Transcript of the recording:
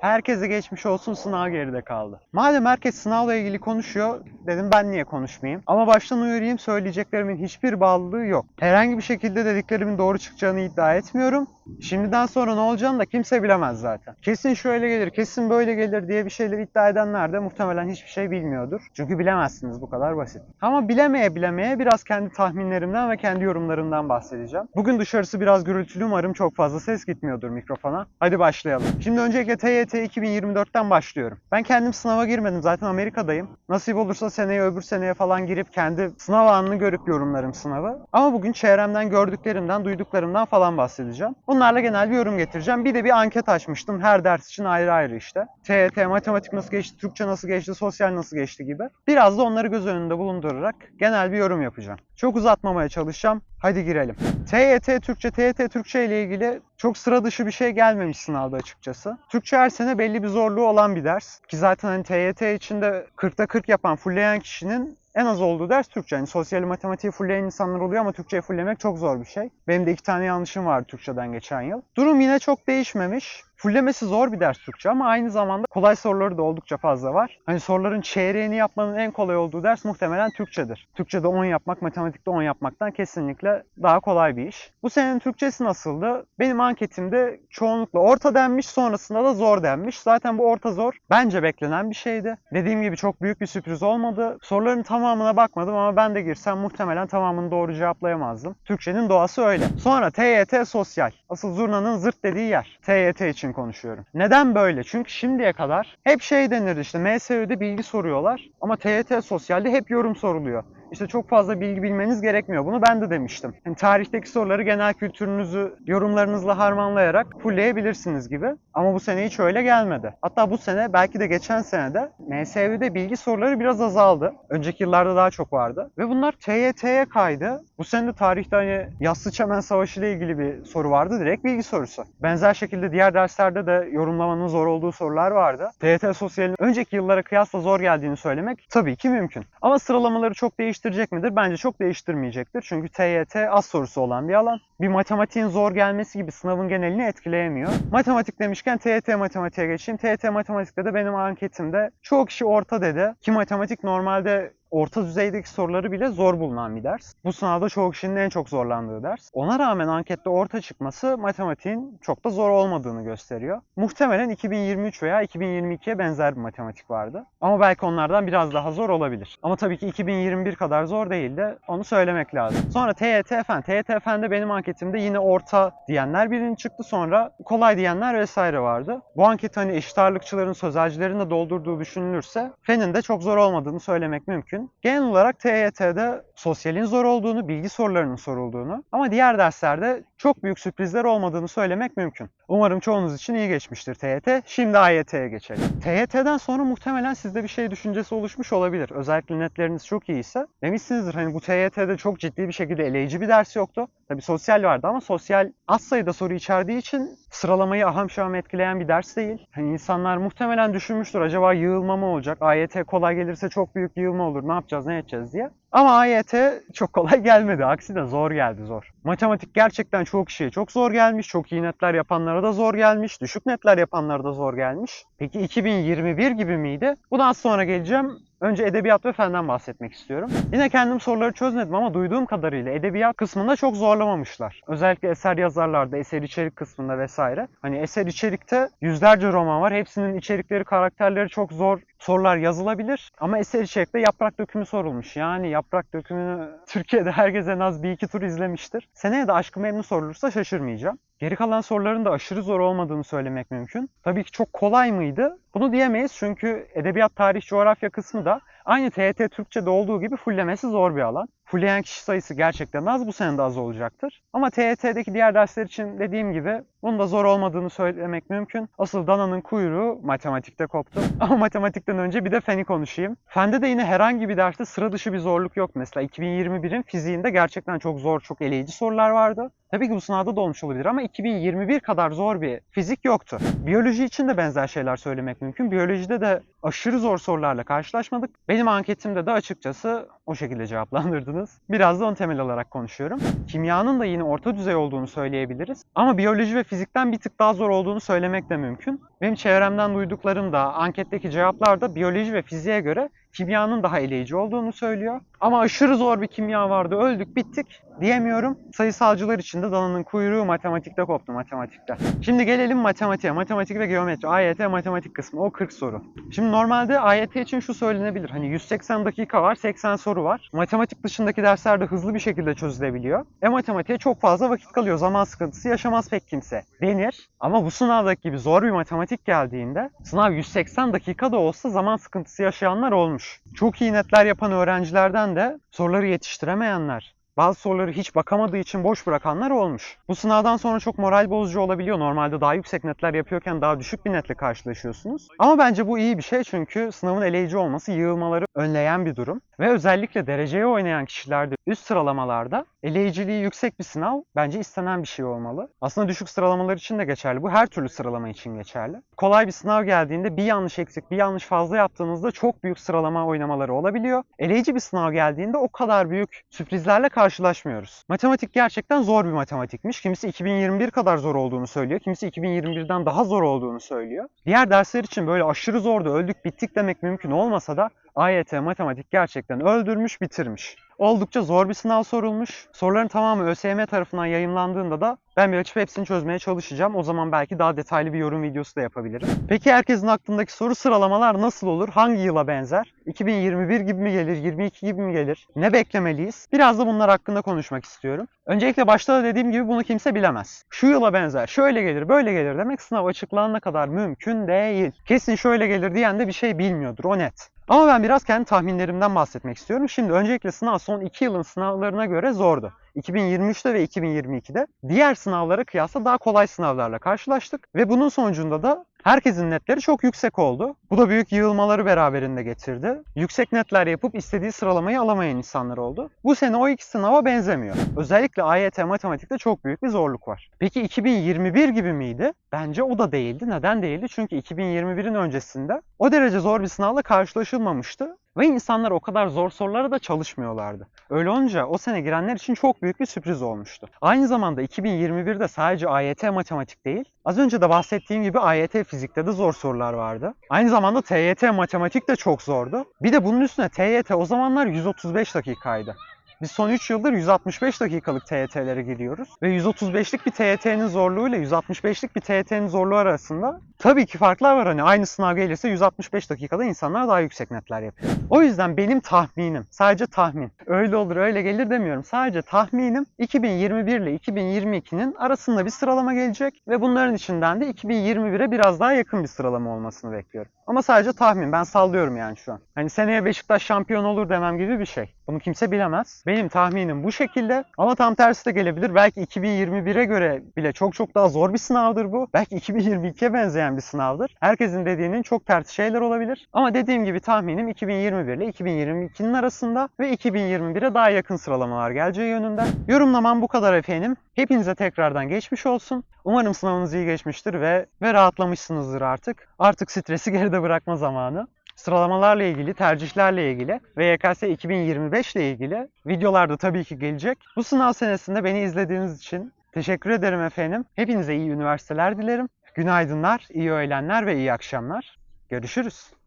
Herkese geçmiş olsun sınav geride kaldı. Madem herkes sınavla ilgili konuşuyor dedim ben niye konuşmayayım. Ama baştan uyarayım söyleyeceklerimin hiçbir bağlılığı yok. Herhangi bir şekilde dediklerimin doğru çıkacağını iddia etmiyorum. Şimdiden sonra ne olacağını da kimse bilemez zaten. Kesin şöyle gelir, kesin böyle gelir diye bir şeyler iddia edenler de muhtemelen hiçbir şey bilmiyordur. Çünkü bilemezsiniz bu kadar basit. Ama bilemeye bilemeye biraz kendi tahminlerimden ve kendi yorumlarımdan bahsedeceğim. Bugün dışarısı biraz gürültülü umarım çok fazla ses gitmiyordur mikrofona. Hadi başlayalım. Şimdi öncelikle TYT 2024'ten başlıyorum. Ben kendim sınava girmedim zaten Amerika'dayım. Nasip olursa seneye öbür seneye falan girip kendi sınav anını görüp yorumlarım sınavı. Ama bugün çevremden gördüklerimden, duyduklarımdan falan bahsedeceğim. Bunlarla genel bir yorum getireceğim. Bir de bir anket açmıştım her ders için ayrı ayrı işte. TYT, matematik nasıl geçti, Türkçe nasıl geçti, sosyal nasıl geçti gibi. Biraz da onları göz önünde bulundurarak genel bir yorum yapacağım. Çok uzatmamaya çalışacağım. Hadi girelim. TYT Türkçe, TYT Türkçe ile ilgili çok sıra dışı bir şey gelmemiş sınavda açıkçası. Türkçe her sene belli bir zorluğu olan bir ders. Ki zaten hani TYT içinde 40'ta 40 yapan, fullleyen kişinin en az olduğu ders Türkçe. Yani sosyal matematiği fullleyen insanlar oluyor ama Türkçeyi fulllemek çok zor bir şey. Benim de iki tane yanlışım vardı Türkçeden geçen yıl. Durum yine çok değişmemiş. Fullemesi zor bir ders Türkçe ama aynı zamanda kolay soruları da oldukça fazla var. Hani soruların çeyreğini yapmanın en kolay olduğu ders muhtemelen Türkçedir. Türkçede 10 yapmak, matematikte 10 yapmaktan kesinlikle daha kolay bir iş. Bu senenin Türkçesi nasıldı? Benim anketimde çoğunlukla orta denmiş, sonrasında da zor denmiş. Zaten bu orta zor bence beklenen bir şeydi. Dediğim gibi çok büyük bir sürpriz olmadı. Soruların tamamına bakmadım ama ben de girsem muhtemelen tamamını doğru cevaplayamazdım. Türkçenin doğası öyle. Sonra TYT sosyal. Asıl zurnanın zırt dediği yer. TYT için konuşuyorum. Neden böyle? Çünkü şimdiye kadar hep şey denirdi işte MSÜ'de bilgi soruyorlar ama TYT sosyalde hep yorum soruluyor. İşte çok fazla bilgi bilmeniz gerekmiyor. Bunu ben de demiştim. Yani tarihteki soruları genel kültürünüzü yorumlarınızla harmanlayarak fullleyebilirsiniz gibi. Ama bu sene hiç öyle gelmedi. Hatta bu sene belki de geçen sene de MSV'de bilgi soruları biraz azaldı. Önceki yıllarda daha çok vardı. Ve bunlar TYT'ye kaydı. Bu sene de tarihte hani Yassı Çemen Savaşı ile ilgili bir soru vardı. Direkt bilgi sorusu. Benzer şekilde diğer derslerde de yorumlamanın zor olduğu sorular vardı. TYT Sosyal'in önceki yıllara kıyasla zor geldiğini söylemek tabii ki mümkün. Ama sıralamaları çok değiştirecek midir? Bence çok değiştirmeyecektir. Çünkü TYT az sorusu olan bir alan. Bir matematiğin zor gelmesi gibi sınavın genelini etkileyemiyor. Matematik demişken TYT matematiğe geçeyim. TYT matematikte de benim anketimde çoğu kişi orta dedi. Ki matematik normalde orta düzeydeki soruları bile zor bulunan bir ders. Bu sınavda çoğu kişinin en çok zorlandığı ders. Ona rağmen ankette orta çıkması matematiğin çok da zor olmadığını gösteriyor. Muhtemelen 2023 veya 2022'ye benzer bir matematik vardı. Ama belki onlardan biraz daha zor olabilir. Ama tabii ki 2021 kadar zor değil de onu söylemek lazım. Sonra TYT Fen. TYT Fen'de benim anketimde yine orta diyenler birinci çıktı. Sonra kolay diyenler vesaire vardı. Bu anket hani eşit ağırlıkçıların, sözelcilerin de doldurduğu düşünülürse Fen'in de çok zor olmadığını söylemek mümkün. Genel olarak TYT'de sosyalin zor olduğunu, bilgi sorularının sorulduğunu ama diğer derslerde çok büyük sürprizler olmadığını söylemek mümkün. Umarım çoğunuz için iyi geçmiştir TYT. Şimdi AYT'ye geçelim. TYT'den sonra muhtemelen sizde bir şey düşüncesi oluşmuş olabilir. Özellikle netleriniz çok iyiyse. Demişsinizdir hani bu TYT'de çok ciddi bir şekilde eleyici bir ders yoktu. Tabi sosyal vardı ama sosyal az sayıda soru içerdiği için sıralamayı aham şaham etkileyen bir ders değil. Hani insanlar muhtemelen düşünmüştür acaba yığılma mı olacak? AYT kolay gelirse çok büyük yığılma olur. Ne yapacağız, ne edeceğiz diye. Ama AYT çok kolay gelmedi. Aksine zor geldi zor. Matematik gerçekten çok kişiye çok zor gelmiş. Çok iyi netler yapanlara da zor gelmiş. Düşük netler yapanlara da zor gelmiş. Peki 2021 gibi miydi? Buna az sonra geleceğim. Önce edebiyat ve fenden bahsetmek istiyorum. Yine kendim soruları çözmedim ama duyduğum kadarıyla edebiyat kısmında çok zorlamamışlar. Özellikle eser yazarlarda, eser içerik kısmında vesaire. Hani eser içerikte yüzlerce roman var. Hepsinin içerikleri, karakterleri çok zor sorular yazılabilir. Ama eser içerikte yaprak dökümü sorulmuş. Yani yaprak dökümünü Türkiye'de herkes en az bir iki tur izlemiştir. Seneye de Aşkı Memnu sorulursa şaşırmayacağım. Geri kalan soruların da aşırı zor olmadığını söylemek mümkün. Tabii ki çok kolay mıydı? Bunu diyemeyiz çünkü edebiyat, tarih, coğrafya kısmı da aynı TYT Türkçe'de olduğu gibi fullemesi zor bir alan. Fulleyen kişi sayısı gerçekten az, bu sene de az olacaktır. Ama TYT'deki diğer dersler için dediğim gibi bunun da zor olmadığını söylemek mümkün. Asıl dananın kuyruğu matematikte koptu. Ama matematikten önce bir de feni konuşayım. Fende de yine herhangi bir derste sıra dışı bir zorluk yok. Mesela 2021'in fiziğinde gerçekten çok zor, çok eleyici sorular vardı. Tabii ki bu sınavda da olmuş olabilir ama 2021 kadar zor bir fizik yoktu. Biyoloji için de benzer şeyler söylemek mümkün. Biyolojide de aşırı zor sorularla karşılaşmadık. Benim anketimde de açıkçası o şekilde cevaplandırdınız. Anladınız. Biraz da onu temel alarak konuşuyorum. Kimyanın da yine orta düzey olduğunu söyleyebiliriz. Ama biyoloji ve fizikten bir tık daha zor olduğunu söylemek de mümkün. Benim çevremden duyduklarım da, anketteki cevaplar da biyoloji ve fiziğe göre kimyanın daha eleyici olduğunu söylüyor. Ama aşırı zor bir kimya vardı, öldük, bittik diyemiyorum. Sayısalcılar için de dananın kuyruğu matematikte koptu matematikte. Şimdi gelelim matematiğe. Matematik ve geometri. AYT matematik kısmı. O 40 soru. Şimdi normalde AYT için şu söylenebilir. Hani 180 dakika var, 80 soru var. Matematik dışındaki derslerde hızlı bir şekilde çözülebiliyor. E matematiğe çok fazla vakit kalıyor. Zaman sıkıntısı yaşamaz pek kimse denir. Ama bu sınavdaki gibi zor bir matematik geldiğinde sınav 180 dakika da olsa zaman sıkıntısı yaşayanlar olmuş. Çok iyi netler yapan öğrencilerden de soruları yetiştiremeyenler, bazı soruları hiç bakamadığı için boş bırakanlar olmuş. Bu sınavdan sonra çok moral bozucu olabiliyor. Normalde daha yüksek netler yapıyorken daha düşük bir netle karşılaşıyorsunuz. Ama bence bu iyi bir şey çünkü sınavın eleyici olması yığılmaları önleyen bir durum. Ve özellikle dereceye oynayan kişilerde üst sıralamalarda eleyiciliği yüksek bir sınav bence istenen bir şey olmalı. Aslında düşük sıralamalar için de geçerli. Bu her türlü sıralama için geçerli. Kolay bir sınav geldiğinde bir yanlış eksik, bir yanlış fazla yaptığınızda çok büyük sıralama oynamaları olabiliyor. Eleyici bir sınav geldiğinde o kadar büyük sürprizlerle karşılaşmıyoruz. Matematik gerçekten zor bir matematikmiş. Kimisi 2021 kadar zor olduğunu söylüyor. Kimisi 2021'den daha zor olduğunu söylüyor. Diğer dersler için böyle aşırı zordu, öldük bittik demek mümkün olmasa da AYT matematik gerçekten öldürmüş, bitirmiş. Oldukça zor bir sınav sorulmuş. Soruların tamamı ÖSYM tarafından yayınlandığında da ben bir açıp hepsini çözmeye çalışacağım. O zaman belki daha detaylı bir yorum videosu da yapabilirim. Peki herkesin aklındaki soru sıralamalar nasıl olur? Hangi yıla benzer? 2021 gibi mi gelir? 22 gibi mi gelir? Ne beklemeliyiz? Biraz da bunlar hakkında konuşmak istiyorum. Öncelikle başta da dediğim gibi bunu kimse bilemez. Şu yıla benzer, şöyle gelir, böyle gelir demek sınav açıklanana kadar mümkün değil. Kesin şöyle gelir diyen de bir şey bilmiyordur, o net. Ama ben biraz kendi tahminlerimden bahsetmek istiyorum. Şimdi öncelikle sınav son 2 yılın sınavlarına göre zordu. 2023'te ve 2022'de diğer sınavlara kıyasla daha kolay sınavlarla karşılaştık ve bunun sonucunda da herkesin netleri çok yüksek oldu. Bu da büyük yığılmaları beraberinde getirdi. Yüksek netler yapıp istediği sıralamayı alamayan insanlar oldu. Bu sene o iki sınava benzemiyor. Özellikle AYT matematikte çok büyük bir zorluk var. Peki 2021 gibi miydi? Bence o da değildi. Neden değildi? Çünkü 2021'in öncesinde o derece zor bir sınavla karşılaşılmamıştı. Ve insanlar o kadar zor sorulara da çalışmıyorlardı. Öyle olunca o sene girenler için çok büyük bir sürpriz olmuştu. Aynı zamanda 2021'de sadece AYT matematik değil, az önce de bahsettiğim gibi AYT fizikte de zor sorular vardı. Aynı zamanda TYT matematik de çok zordu. Bir de bunun üstüne TYT o zamanlar 135 dakikaydı. Biz son 3 yıldır 165 dakikalık TYT'lere giriyoruz. Ve 135'lik bir TYT'nin zorluğuyla 165'lik bir TYT'nin zorluğu arasında tabii ki farklar var. Hani aynı sınav gelirse 165 dakikada insanlar daha yüksek netler yapıyor. O yüzden benim tahminim, sadece tahmin. Öyle olur öyle gelir demiyorum. Sadece tahminim 2021 ile 2022'nin arasında bir sıralama gelecek. Ve bunların içinden de 2021'e biraz daha yakın bir sıralama olmasını bekliyorum. Ama sadece tahmin. Ben sallıyorum yani şu an. Hani seneye Beşiktaş şampiyon olur demem gibi bir şey. Bunu kimse bilemez. Benim tahminim bu şekilde. Ama tam tersi de gelebilir. Belki 2021'e göre bile çok çok daha zor bir sınavdır bu. Belki 2022'ye benzeyen bir sınavdır. Herkesin dediğinin çok tersi şeyler olabilir. Ama dediğim gibi tahminim 2021 ile 2022'nin arasında ve 2021'e daha yakın sıralamalar geleceği yönünde. Yorumlamam bu kadar efendim. Hepinize tekrardan geçmiş olsun. Umarım sınavınız iyi geçmiştir ve ve rahatlamışsınızdır artık. Artık stresi geride bırakma zamanı. Sıralamalarla ilgili, tercihlerle ilgili ve YKS 2025 ile ilgili videolar da tabii ki gelecek. Bu sınav senesinde beni izlediğiniz için teşekkür ederim efendim. Hepinize iyi üniversiteler dilerim. Günaydınlar, iyi öğlenler ve iyi akşamlar. Görüşürüz.